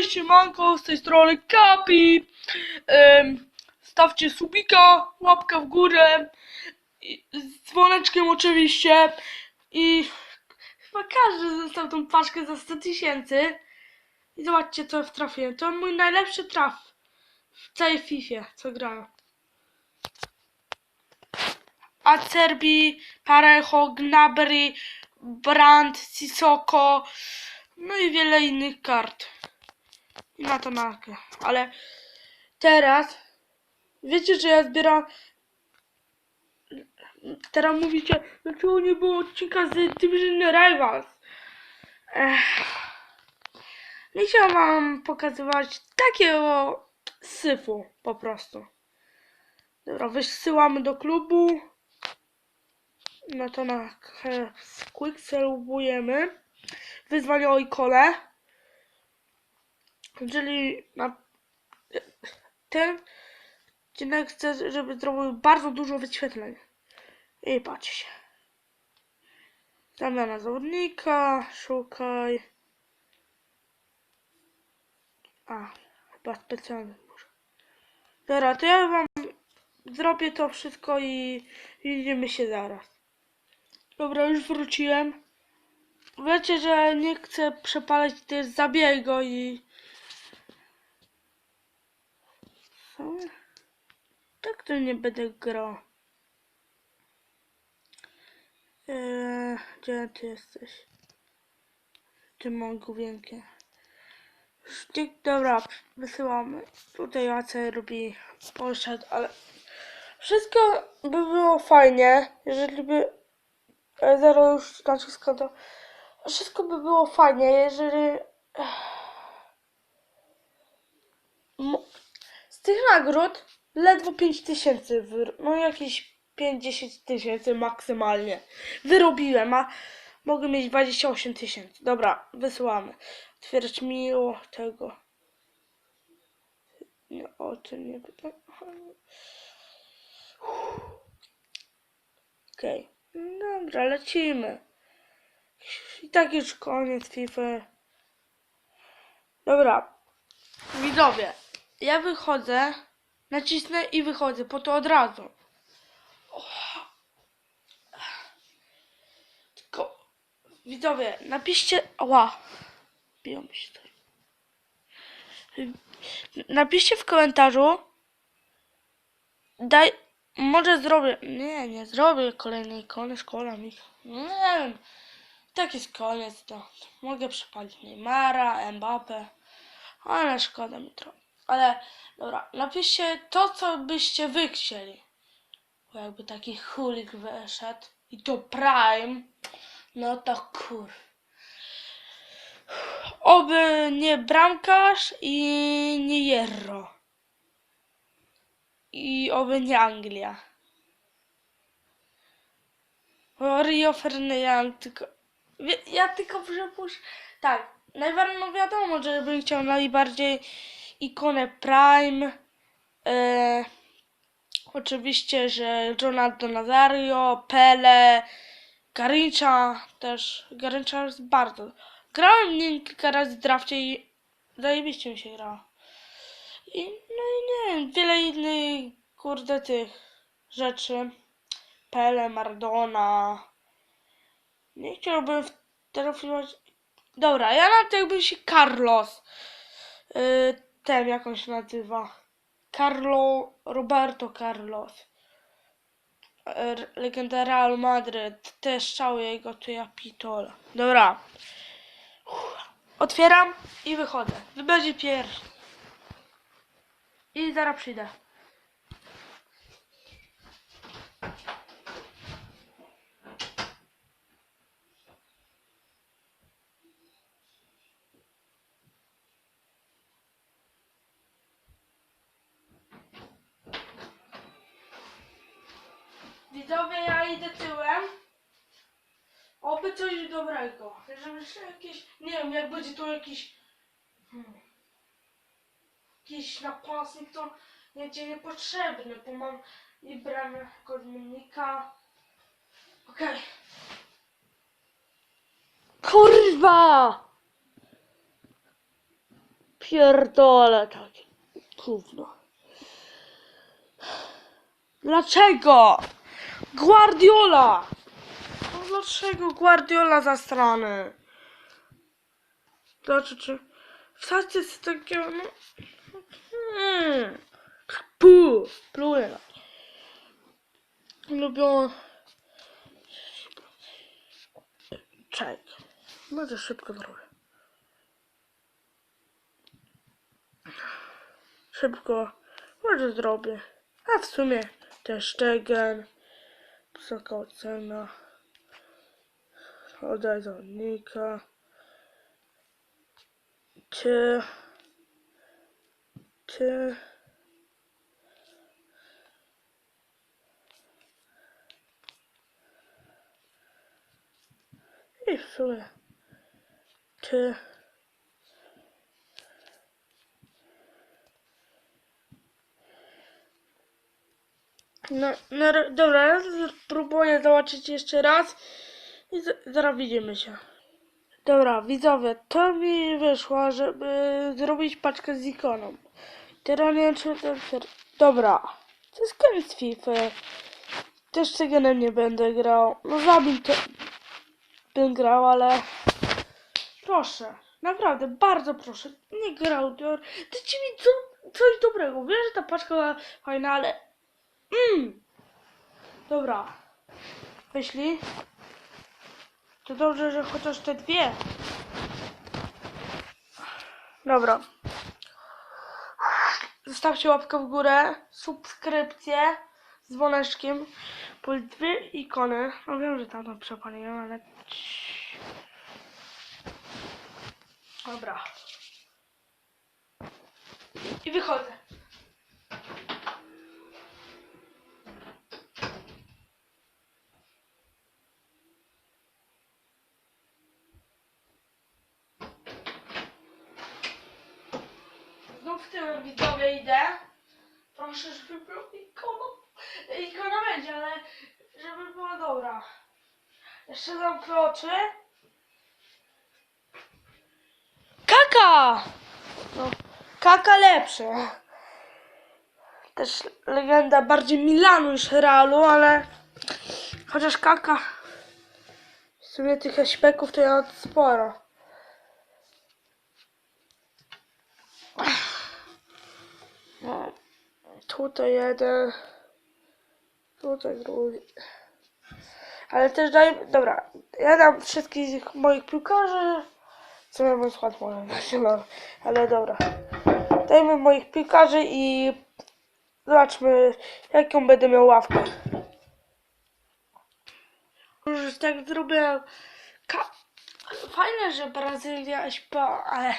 Cześć, siemanko, z tej strony Kapi. Stawcie subika, łapka w górę, z dzwoneczkiem oczywiście. I chyba każdy został tą paczkę za 100 tysięcy. I zobaczcie, co trafiłem. To mój najlepszy traf w całej FIFA, co grałem. Acerbi, Parejo, Gnabry, Brand, Sissoko, no i wiele innych kart. I na to markę. Ale teraz wiecie, że ja zbieram. Teraz mówicie, dlaczego nie było odcinka z Division Rivals? Ech. Nie chciałam wam pokazywać takiego syfu po prostu. Dobra, wysyłamy do klubu. No to na quickselujemy. Wyzwanie o ikole. Czyli na ten odcinek chcę, żeby zrobił bardzo dużo wyświetleń. I patrzcie. Zamiana zawodnika, szukaj. A, chyba specjalny może. Dobra, to ja wam zrobię to wszystko i widzimy się zaraz. Dobra, już wróciłem. Wiecie, że nie chcę przepalać też zabiegu i... Co? Tak to nie będę grał. Eee, gdzie ty jesteś? Ty mogłowienkie. Dobra, wysyłamy. Tutaj AC robi poszedł, ale wszystko by było fajnie, jeżeli by e, zero już naciskał to wszystko by było fajnie, jeżeli z tych nagród ledwo 5 tysięcy, no jakieś 5-10 tysięcy maksymalnie wyrobiłem, a mogę mieć 28 tysięcy. Dobra, wysyłamy. Otwierać miło tego. Nie, o tym nie pytam. Okej, dobra, lecimy. I tak już koniec FIFA. Dobra, widzowie, ja wychodzę, nacisnę i wychodzę, po to od razu. Tylko, widzowie, napiszcie, ła, biją się. Napiszcie w komentarzu, daj, może zrobię, nie, nie zrobię kolejnej ikony, szkoła mi, nie wiem. Tak jest koniec, to mogę przepalić Neymara, Mbappe, ale szkoda mi trochę. Ale dobra, napiszcie to, co byście wy chcieli. Bo jakby taki chulik wyszedł i to Prime, no to kur. Oby nie bramkarz i nie Jerro. I oby nie Anglia. Bo Rio Ferdinand tylko... Ja tylko przypuszczam... Tak, najbardziej no wiadomo, że bym chciał najbardziej ikonę Prime. E, oczywiście, że Ronaldo Nazario, Pele, Garrincha też. Garrincha jest bardzo... Grałem nim kilka razy w drafcie i zajebiście mi się grało. I, no i nie wiem, wiele innych, kurde, tych rzeczy. Pele, Maradona. Nie chciałbym w- trafiwać. Dobra, ja na to jakby się Carlos. Yy, ten jak on się nazywa. Carlo Roberto Carlos. Yy, legenda Real Madryt. Też cały jego tu ja pitole. Dobra. Otwieram i wychodzę. Wy będzie pierwszy. I zaraz przyjdę. Widzowie, ja idę tyłem. Oby coś dobrego. Żeby jeszcze jakieś, nie wiem, jak będzie tu jakiś hmm, jakiś napastnik, to będzie niepotrzebny, bo mam i bramę zmiennika. Okej. Kurwa! pierdolę takie gówno. Dlaczego? Guardiola! No dlaczego Guardiola zastrany? Dlaczego? Czy... Wsadźcie z takiego, no... Hmm. Pu! Pluję. Lubią... Czekaj. Może szybko zrobię. Szybko. Może zrobię. A w sumie też Stegen. Wysoka ocena. Oddaj zawodnika. Ty. Ty. I w sumie. Ty. No, no dobra, ja spróbuję zobaczyć jeszcze raz i zaraz widzimy się. Dobra, widzowie, to mi wyszło, żeby zrobić paczkę z ikoną. Teraz nie czy. Dobra, to jest koniec FIFA. Też Cyganem nie będę grał. No zabił to... Bym grał, ale... Proszę, naprawdę, bardzo proszę, nie grał. Dajcie mi co, coś dobrego. Wiem, że ta paczka była fajna, ale... Mm. Dobra. Wyślij. To dobrze, że chociaż te dwie. Dobra. Zostawcie łapkę w górę, subskrypcję z dzwoneczkiem, po dwie ikony. No wiem, że tam to przepaliłem, ale... Dobra. I wychodzę. Znów tyłem widzowie idę. Proszę, żeby była ikona. Ikona będzie, ale żeby była dobra. Jeszcze zamknę oczy. Kaka! No, kaka lepsze. Też legenda bardziej Milanu niż Realu, ale chociaż kaka w sumie tych śpieków to ja sporo. No, tutaj jeden, tutaj drugi. Ale też daj, dobra, ja dam wszystkich moich piłkarzy, co ja mój skład może no, ale dobra. Dajmy moich piłkarzy i zobaczmy, jaką będę miał ławkę. Już tak zrobię. Ka- Fajne, że Brazylia śpiewa, ale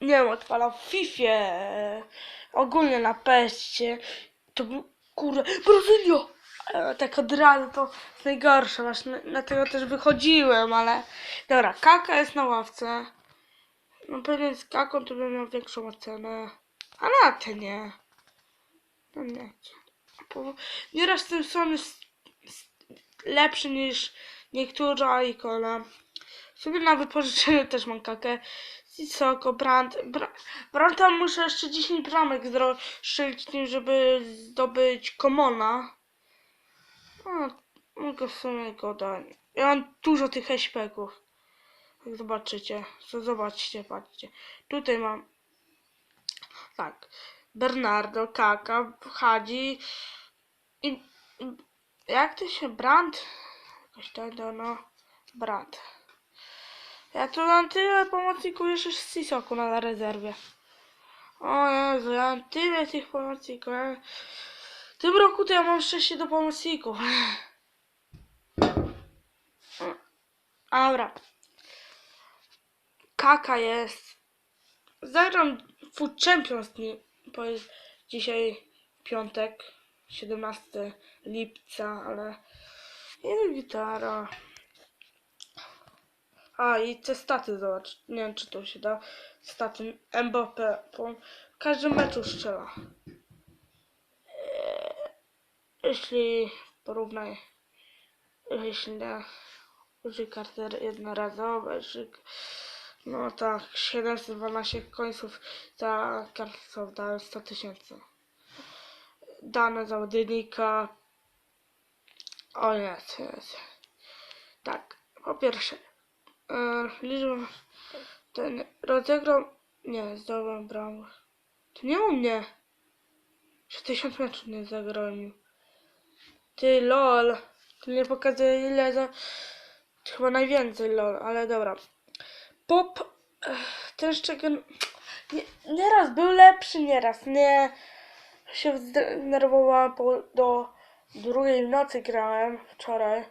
nie wiem, odpalał w FIFA, ogólnie na peście. To był, kurde, Brazylia! E, Tak od razu to najgorsze, właśnie dlatego też wychodziłem, ale dobra, Kaka jest na ławce. No pewnie z Kaką to bym miał większą ocenę, a na te nie. No nie. Bo Nieraz ten son jest lepszy niż niektóra ikona. Sobie na wypożyczeniu też mam kakę. Sisoko, Brand. Bra, Branda muszę jeszcze 10 bramek strzelić nim, żeby zdobyć Komona. No, mogę w sumie go dać. Ja mam dużo tych hashpegów. Jak zobaczycie. To zobaczcie, patrzcie. Tutaj mam. Tak. Bernardo, Kaka, Hadzi i, jak to się Brand? Jakoś tak, no, no. Brand. Ja tu mam tyle pomocników jeszcze z Sisoku na rezerwie. O Jezu, ja mam tyle tych pomocników. Ja... W tym roku to ja mam szczęście do pomocników. Dobra. Kaka jest. Zagram Food Champions dzisiaj piątek, 17 lipca, ale jest gitara. A i te staty zobacz. Nie wiem czy to się da. Staty Mbappé po każdym meczu strzela. Eee, Jeśli porównaj, jeśli nie, użyj karty jednorazowe, użyj No tak, 712 końców za kartą dałem 100 tysięcy. Dane zawodnika. O nie, co jest. Tak, po pierwsze, yy, liczba ten rozegrał. Nie, zdobyłem bramę. To nie u mnie. Że 1000 meczów nie zagrałem. Ty lol. To nie pokazuje ile za. Chyba najwięcej lol, ale dobra. Pop. ech, Ten szczególny. Nie, nieraz był lepszy, nieraz nie. Się zdenerwowałem po, do drugiej nocy grałem wczoraj.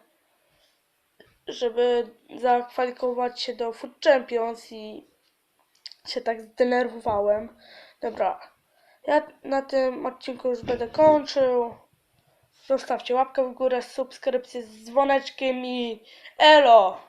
Żeby zakwalifikować się do Food Champions i się tak zdenerwowałem. Dobra. Ja na tym odcinku już będę kończył. Zostawcie łapkę w górę, subskrypcję z dzwoneczkiem i elo!